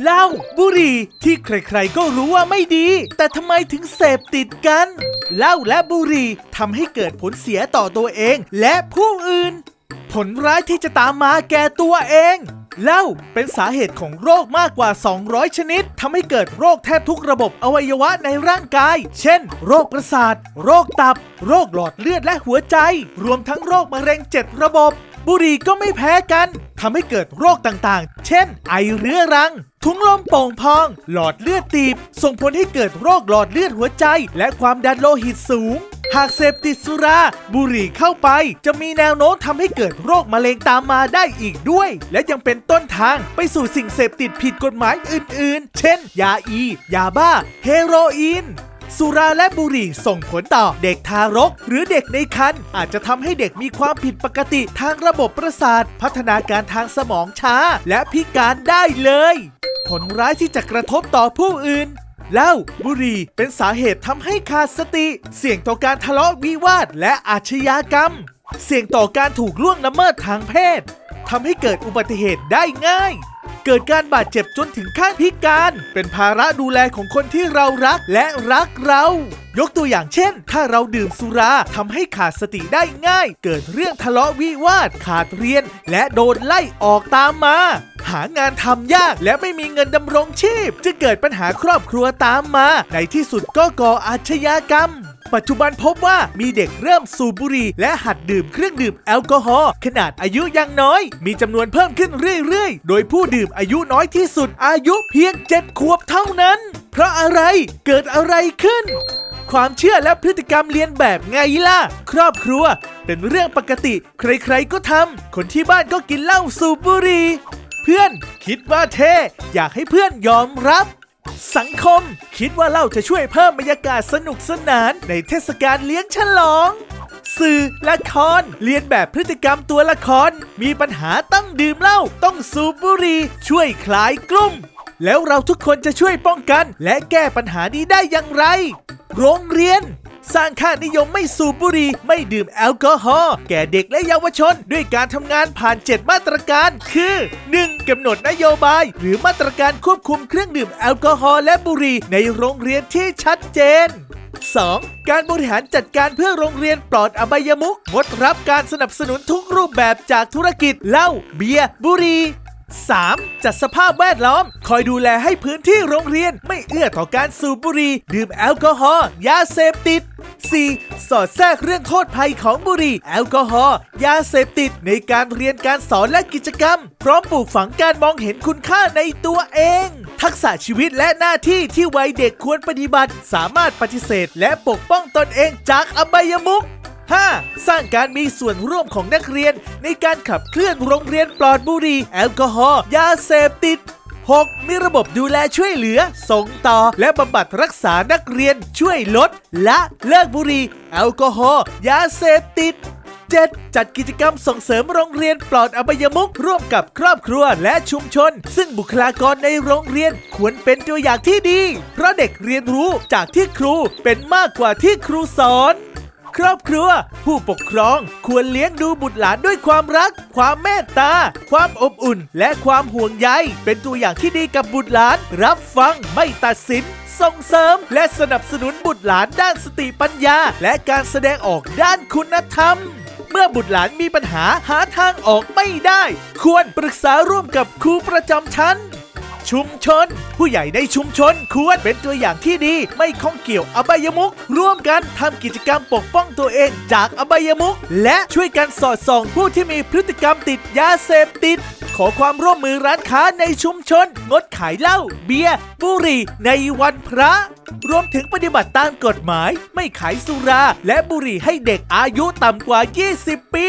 เหล้าบุหรี่ที่ใครๆก็รู้ว่าไม่ดี แต่ทำไมถึงเสพติดกันเหล้าและบุหรี่ทำให้เกิดผลเสียต่อตัวเองและผู้อื่น ผลร้ายที่จะตามมาแก่ตัวเองเหล้าเป็นสาเหตุของโรคมากกว่า 200 ชนิดทำให้เกิดโรคแทบทุกระบบอวัยวะในร่างกาย เช่น โรคประสาท โรคตับ โรคหลอดเลือดและหัวใจ รวมทั้งโรคมะเร็ง 7 ระบบ บุหรี่ก็ไม่แพ้กันทำให้เกิดโรคต่างๆ เช่น ไอเรื้อรังถุงลมโป่งพอง หลอดเลือดตีบ ส่งผลให้เกิดโรคหลอดเลือดหัวใจ และความดันโลหิตสูง หากเสพติดสุรา บุหรี่เข้าไป จะมีแนวโน้มทำให้เกิดโรคมะเร็งตามมาได้อีกด้วย และยังเป็นต้นทางไปสู่สิ่งเสพติดผิดกฎหมายอื่น ๆ เช่น ยาอี ยาบ้า เฮโรอีน สุราและบุหรี่ส่งผลต่อเด็กทารก หรือเด็กในครรภ์อาจจะทำให้เด็กมีความผิดปกติทางระบบประสาท พัฒนาการทางสมองช้า และพิการได้เลย ผลร้ายที่จะกระทบต่อผู้อื่นเหล้าบุหรี่เป็นสาเหตุทำให้ขาดสติ เสี่ยงต่อการทะเลาะวิวาทและอาชญากรรม เสี่ยงต่อการถูกล่วงละเมิดทางเพศทำให้เกิดอุบัติเหตุได้ง่าย เกิดการบาดเจ็บจนถึงขั้นพิการ เป็นภาระดูแลของคนที่เรารักและรักเรา ยกตัวอย่างเช่น ถ้าเราดื่มสุราทำให้ขาดสติได้ง่าย เกิดเรื่องทะเลาะวิวาทขาดเรียน และโดนไล่ออกตามมา หางานทำยากและไม่มีเงินดำรงชีพ จะเกิดปัญหาครอบครัวตามมา ในที่สุดก็ก่ออาชญากรรม ปัจจุบันพบว่ามีเด็กเริ่มสูบบุหรี่และหัดดื่มเครื่องดื่มแอลกอฮอล์ขนาดอายุยังน้อย มีจำนวนเพิ่มขึ้นเรื่อยๆ โดยผู้ดื่มอายุน้อยที่สุดอายุเพียง 7 ขวบเท่านั้น เพราะอะไรเกิดอะไรขึ้น ความเชื่อและพฤติกรรมเลียนแบบไงล่ะ ครอบครัว เป็นเรื่องปกติ ใครๆก็ทำคนที่บ้านก็กินเหล้าสูบบุหรี่เพื่อนคิดว่าเท่อยากให้เพื่อนยอมรับ สังคม คิดว่าเหล้าจะช่วยเพิ่มบรรยากาศสนุกสนานในเทศกาลเลี้ยงฉลอง สื่อละคร เรียนแบบพฤติกรรมตัวละคร มีปัญหาต้องดื่มเหล้าต้องสูบบุหรี่ช่วยคลายกลุ่ม แล้วเราทุกคนจะช่วยป้องกัน และแก้ปัญหานี้ได้อย่างไร โรงเรียน สร้างค่านิยมไม่สูบบุหรี่ไม่ดื่มแอลกอฮอล์แก่เด็กและเยาวชน ด้วยการทำงานผ่าน 7 มาตรการ คือ 1. กำหนดนโยบาย หรือมาตรการควบคุมเครื่องดื่มแอลกอฮอล์และบุหรี่ในโรงเรียนที่ชัดเจน 2. การบริหารจัดการเพื่อโรงเรียนปลอดอบายมุขงดรับการสนับสนุนทุกรูปแบบจากธุรกิจเหล้าเบียร์บุหรี่ 3. จัดสภาพแวดล้อม คอยดูแลให้พื้นที่โรงเรียนไม่เอื้อต่อการสูบบุหรี่ดื่มแอลกอฮอล์ยาเสพติด 4. สอดแทรกเรื่องโทษภัยของบุหรี่ แอลกอฮอล์ยาเสพติด ในการเรียนการสอนและกิจกรรม พร้อมปลูกฝังการมองเห็นคุณค่าในตัวเอง ทักษะชีวิตและหน้าที่ที่วัยเด็กควรปฏิบัติ สามารถปฏิเสธ และปกป้องตนเองจากอบายมุข 5. สร้างการมีส่วนร่วมของนักเรียน ในการขับเคลื่อนโรงเรียนปลอดบุหรี่แอลกอฮอล์ยาเสพติด 6. มีระบบดูแลช่วยเหลือ ส่งต่อ และบำบัดรักษานักเรียนช่วยลดและเลิกบุหรี่แอลกอฮอล์ยาเสพติด 7. จัดกิจกรรมส่งเสริมโรงเรียนปลอดอบายมุขร่วมกับครอบครัวและชุมชน ซึ่งบุคลากรในโรงเรียนควรเป็นตัวอย่างที่ดี เพราะเด็กเรียนรู้จากที่ครูเป็นมากกว่าที่ครูสอน ครอบครัว ผู้ปกครองควรเลี้ยงดูบุตรหลานด้วยความรัก ความเมตตา ความอบอุ่น และความห่วงใย เป็นตัวอย่างที่ดีกับบุตรหลาน รับฟังไม่ตัดสิน ส่งเสริม และสนับสนุนบุตรหลานด้านสติปัญญา และการแสดงออกด้านคุณธรรมเมื่อบุตรหลานมีปัญหาหาทางออกไม่ได้ ควรปรึกษาร่วมกับครูประจำชั้น ชุมชน ผู้ใหญ่ในชุมชนควรเป็นตัวอย่างที่ดีไม่ข้องเกี่ยวอบายมุกร่วมกันทำกิจกรรมปกป้องตัวเองจากอบายมุกและช่วยกันสอดส่องผู้ที่มีพฤติกรรมติดยาเสพติด ขอความร่วมมือร้านค้าในชุมชน งดขายเหล้าเบียร์บุหรี่ในวันพระ รวมถึงปฏิบัติตามกฎหมาย ไม่ขายสุรา และบุหรี่ให้เด็กอายุต่ำกว่า 20 ปี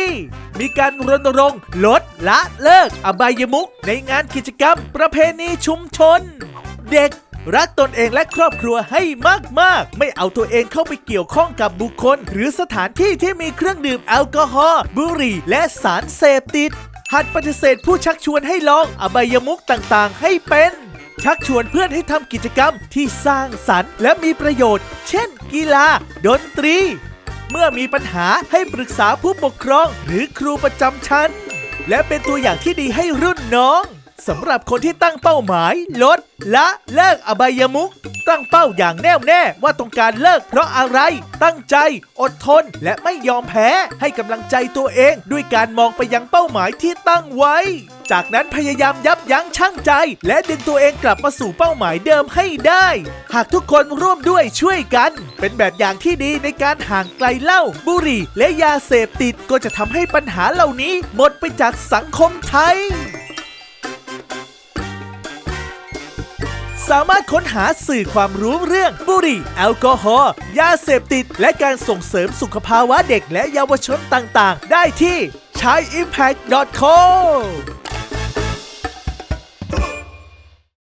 มีการรณรงค์ลดละเลิกอบายมุขในงานกิจกรรมประเพณีชุมชน เด็กรักตนเองและครอบครัวให้มาก ๆ ไม่เอาตัวเองเข้าไปเกี่ยวข้องกับบุคคล หรือสถานที่ที่มีเครื่องดื่มแอลกอฮอล์บุหรี่ และสารเสพติด หัดปฏิเสธผู้ชักชวนให้ลองอบายมุกต่างๆ ให้เป็น ชักชวนเพื่อนให้ทำกิจกรรมที่สร้างสรรค์และมีประโยชน์ เช่น กีฬา ดนตรี เมื่อมีปัญหาให้ปรึกษาผู้ปกครองหรือครูประจำชั้น และเป็นตัวอย่างที่ดีให้รุ่นน้อง สำหรับคนที่ตั้งเป้าหมาย ลด ละเลิกอบายมุขตั้งเป้าอย่างแน่วแน่ว่าต้องการเลิกเพราะอะไร ตั้งใจ อดทน และไม่ยอมแพ้ให้กำลังใจตัวเอง ด้วยการมองไปยังเป้าหมายที่ตั้งไว้ จากนั้นพยายามยับยั้งชั่งใจ และดึงตัวเองกลับมาสู่เป้าหมายเดิมให้ได้ หากทุกคนร่วมด้วยช่วยกัน เป็นแบบอย่างที่ดีในการห่างไกลเหล้าบุหรี่ และยาเสพติดก็จะทำให้ปัญหาเหล่านี้ หมดไปจากสังคมไทย สามารถค้นหาสื่อความรู้เรื่องบุหรี่ แอลกอฮอล์ยาเสพติด และการส่งเสริมสุขภาวะเด็กและเยาวชนต่างๆ ได้ที่ c h a i impact com